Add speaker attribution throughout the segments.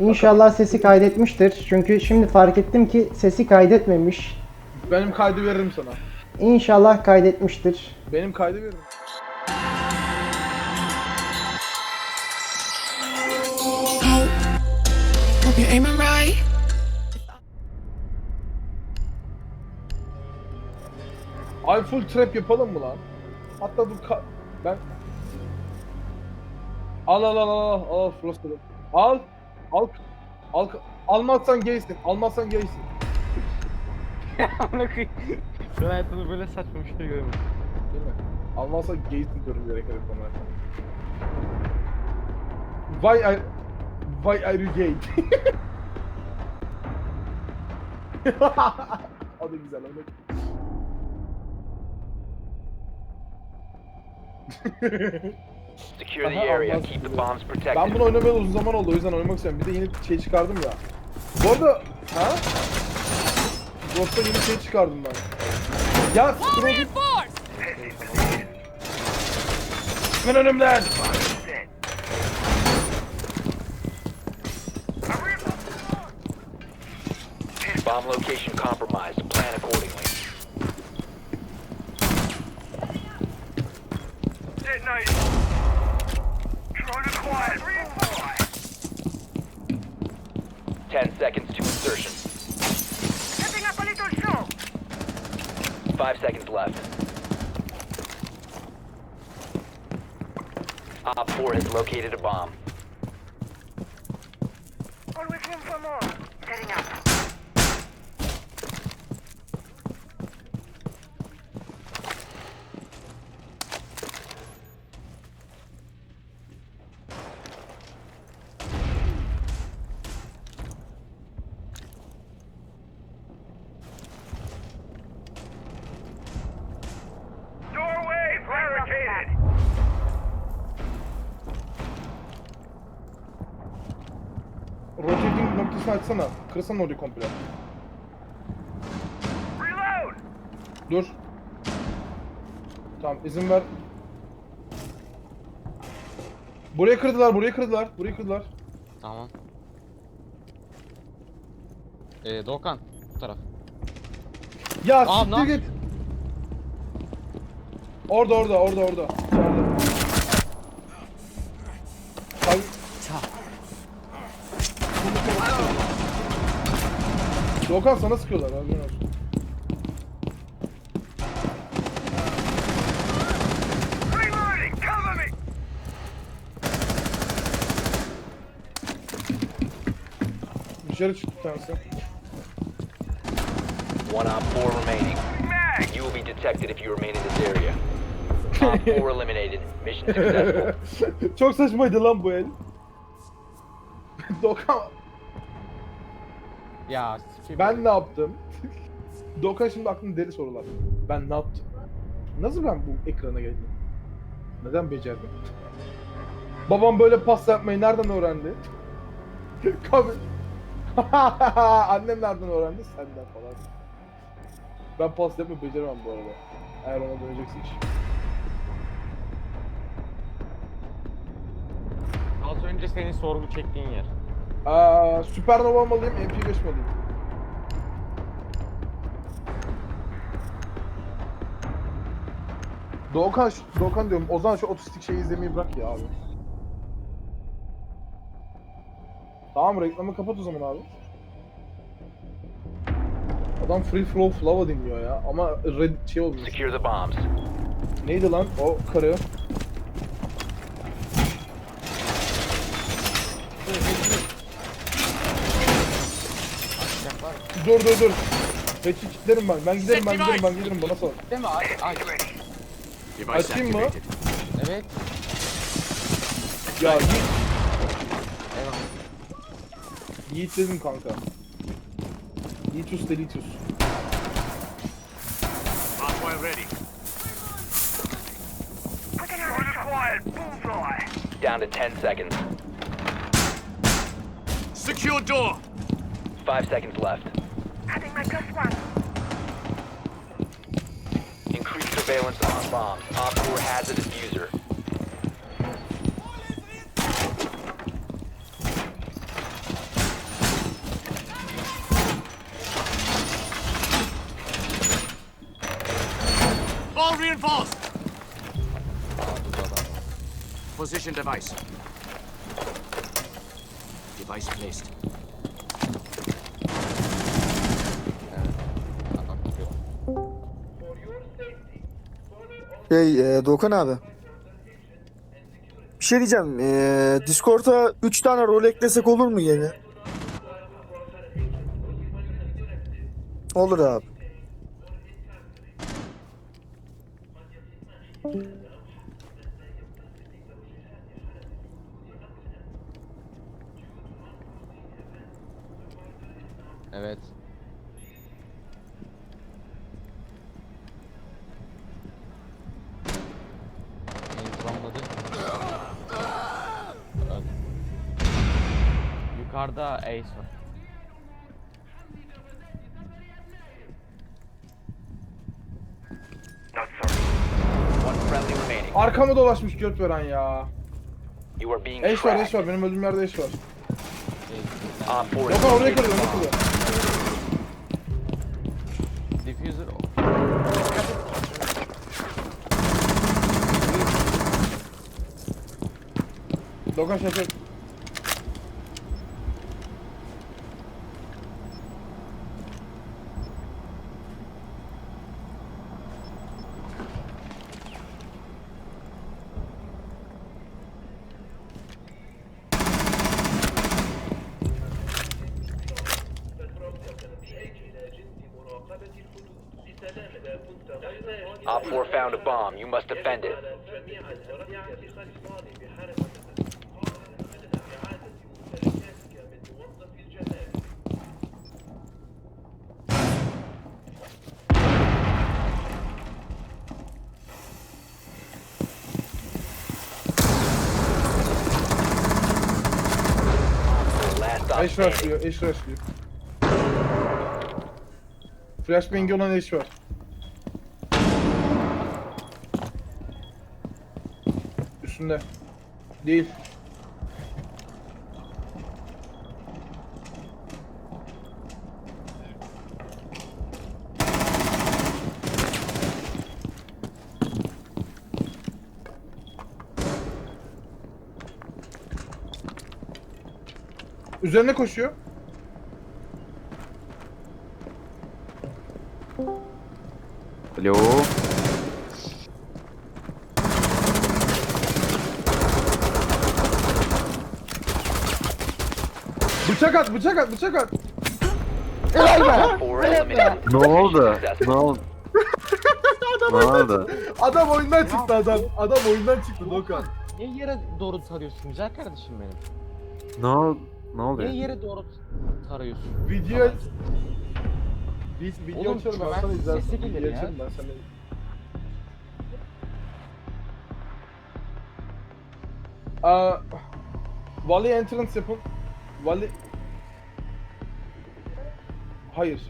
Speaker 1: İnşallah sesi kaydetmiştir. Çünkü şimdi fark ettim ki sesi kaydetmemiş.
Speaker 2: Benim kaydı veririm sana.
Speaker 1: İnşallah kaydetmiştir.
Speaker 2: Benim kaydı veririm. Ay full trap yapalım mı lan? Hatta dur ka- ben Al al al al al al Frost'u. Al. Al. Al. Almazsan gaysin. Almazsan gaysin.
Speaker 3: Amına koyayım. Ben hayatımda böyle saçma bir şey görmedim.
Speaker 2: Değil mi? Almazsan gaysin diyorum direkt bana. Why are Why are you gay? o da güzel öyle.
Speaker 4: Secure the area. Keep the bombs
Speaker 2: Ben
Speaker 4: protected.
Speaker 2: bunu oynamayalı uzun zaman oldu o yüzden oynamak istiyorum. Bir de yeni şey çıkardım ya. Bu arada ha? Ghost'ta yeni şey çıkardım ben. Ya Scrooge... Ben önümden!
Speaker 4: Bomb location compromised. Plan accordingly. Ten seconds to insertion.
Speaker 5: Setting up a little show.
Speaker 4: Five seconds left. Op 4 has located a bomb.
Speaker 2: Noktasını açsana. Kırsana orayı komple.
Speaker 5: Reload.
Speaker 2: Dur. Tamam izin ver. Burayı kırdılar, burayı kırdılar, burayı kırdılar.
Speaker 3: Tamam. Ee, Doğukan bu taraf.
Speaker 2: Ya
Speaker 3: Aa, ne
Speaker 2: siktir git. Orada orada orada orada. İçeride. Doğukan sana sıkıyorlar haberin olsun. Dışarı çıktı tanesi.
Speaker 4: One Op 4 remaining. You will be detected if you remain in this area. Op 4 eliminated. Mission successful.
Speaker 2: Çok saçmaydı lan bu el. Doğukan
Speaker 3: Ya
Speaker 2: ben ne yaptım? Doğukan şimdi aklında deli sorular. Ben ne yaptım? Nasıl ben bu ekrana geldim? Neden becerdim? Babam böyle pas yapmayı nereden öğrendi? Kabul. Annem nereden öğrendi? Senden falan. Ben pas yapmayı beceremem bu arada. Eğer ona dönecekse iş.
Speaker 3: Az önce senin sorgu çektiğin yer.
Speaker 2: Aa, Supernova mı alayım, MP5 mi alayım? Doğukan, şu- Doğukan diyorum. O zaman şu otistik şeyi izlemeyi bırak ya abi. Tamam reklamı kapat o zaman abi. Adam Free Flow Flava dinliyor ya ama red şey olmuş.
Speaker 4: Secure the bombs.
Speaker 2: Neydi lan o karı? Dur dur dur. Peki kilitlerim ben. Ben giderim ben giderim ben giderim bana sor.
Speaker 3: Değil mi? Aç, aç.
Speaker 2: Açayım mı?
Speaker 3: Evet.
Speaker 2: Ya Yiğit,
Speaker 3: Eyvallah.
Speaker 2: Yiğit dedim kanka. Yiğitus Delitius.
Speaker 5: Putting on a quiet bullseye.
Speaker 4: Down to 10 seconds.
Speaker 6: Secure door.
Speaker 4: Five seconds left.
Speaker 5: Adding my plus one.
Speaker 4: Increase surveillance on bombs. Op 4 has a diffuser.
Speaker 3: All reinforced!
Speaker 6: Position device. Device placed.
Speaker 7: Şey e, Doğukan abi. Bir şey diyeceğim. E, Discord'a 3 tane rol eklesek olur mu yeni? Olur abi.
Speaker 3: Evet. Yukarıda Ace var.
Speaker 2: Arkama dolaşmış göt veren ya. Eş var eş var benim öldüğüm yerde eş var.
Speaker 4: Op 4
Speaker 2: Dokan oraya kırıyor oraya kırıyor.
Speaker 3: Diffuser
Speaker 2: Dokan şaka.
Speaker 4: Op 4 found a bomb. You must defend it. Last stop
Speaker 2: Eş var
Speaker 4: standing.
Speaker 2: diyor eş var diyor. Flashbang olan eş var. Üstünde. Değil. Üzerine koşuyor. Bıçak at, bıçak at, bıçak at.
Speaker 4: Op 4 eliminated.
Speaker 8: Ne oldu? Ne oldu? ne oldu?
Speaker 2: Adam oyundan çıktı adam. Adam oyundan çıktı Dokan.
Speaker 3: Niye yere doğru tarıyorsun güzel kardeşim benim?
Speaker 8: Ne oldu? Ne oluyor?
Speaker 3: Niye yere doğru tarıyorsun?
Speaker 2: Video... Biz video
Speaker 3: Oğlum,
Speaker 2: açalım ben sana izlersin.
Speaker 3: sesi gelir
Speaker 2: Video
Speaker 3: ya.
Speaker 2: açalım ben sana. Aa, Valley entrance yapın. Valley... Hayır.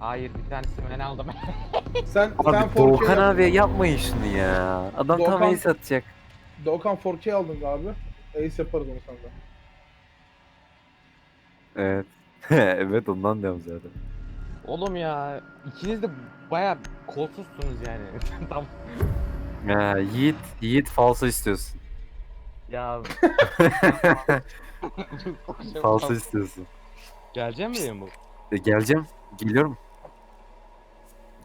Speaker 3: Hayır bir tanesini ben aldım.
Speaker 2: Sen sen
Speaker 8: Abi
Speaker 2: 4K
Speaker 8: Doğukan
Speaker 2: yap-
Speaker 8: abi yapmayın şunu ya. Adam tam
Speaker 2: Doğukan-
Speaker 8: ace atacak.
Speaker 2: Doğukan 4K aldın abi. Ace yaparız onu senden.
Speaker 8: Evet. evet ondan diyorum zaten.
Speaker 3: Oğlum ya ikiniz de baya kolsuzsunuz yani. Tam
Speaker 8: Ya Yiğit, Yiğit falso istiyorsun.
Speaker 3: ya.
Speaker 8: falso istiyorsun.
Speaker 3: Geleceğim mi bu?
Speaker 8: E, geleceğim. Geliyorum.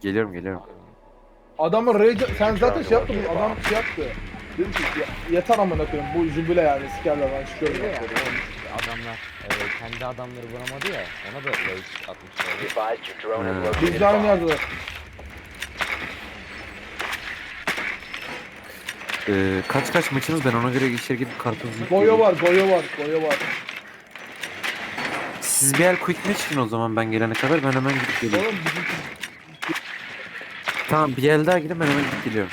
Speaker 8: Geliyorum geliyorum.
Speaker 2: Adamın rage... Sen zaten şey yaptın, adam şey yaptı. Dedim ki ya, yeter amına koyayım bu jübile yani sikerler ben çıkıyorum.
Speaker 3: Yani
Speaker 2: sonra.
Speaker 3: oğlum işte adamlar e, kendi adamları vuramadı ya ona da rage atmışlar.
Speaker 4: Advised your drone
Speaker 8: Hmm.
Speaker 4: located
Speaker 2: Biz de aynı.
Speaker 8: Ee, kaç kaç maçınız ben ona göre içeri gidip kartonuzu
Speaker 2: Goyo var, Goyo var, Goyo var.
Speaker 8: Siz bir el quick match için o zaman ben gelene kadar ben hemen gidip geliyorum.
Speaker 2: Oğlum bizim
Speaker 8: Tamam bir el daha gidip ben hemen gidip geliyorum.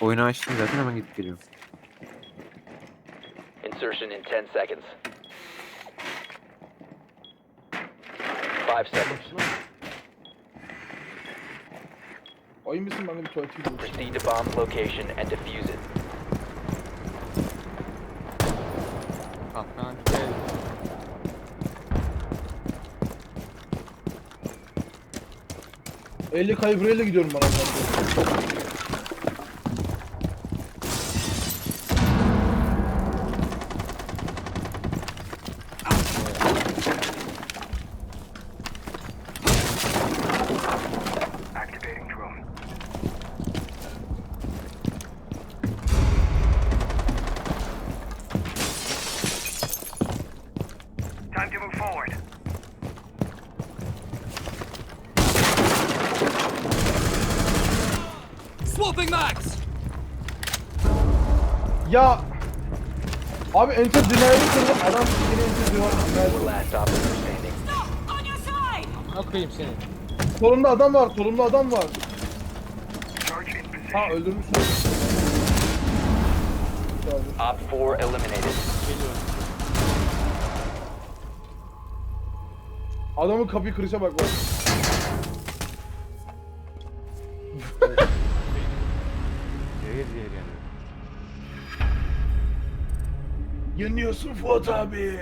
Speaker 8: Oyunu açtım zaten hemen gidip geliyorum.
Speaker 4: Insertion in 10 seconds. 5 seconds.
Speaker 2: Oyun misin ben de bir tuvalete gidiyorum.
Speaker 4: Proceed to bomb location and defuse it.
Speaker 2: 50 kalibre gidiyorum ben aşağıya.
Speaker 5: Time to move forward.
Speaker 9: Swapping mags!
Speaker 2: Ya Abi enter denial'ı kırdı adam yine enter denial'ı
Speaker 4: last operator standing.
Speaker 9: On your side!
Speaker 3: Seni?
Speaker 2: Solunda adam var solunda adam var. Ha öldürmüşsün
Speaker 4: Op 4 eliminated.
Speaker 3: Geliyorum.
Speaker 2: Adamın kapıyı kırışa bak bak Yanıyorsun Fuat abi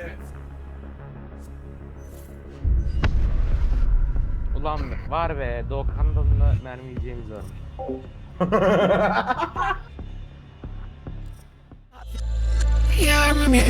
Speaker 3: Ulan var be Doğukan'dan da mermi yiyeceğimiz var.
Speaker 9: Yeah, I remember?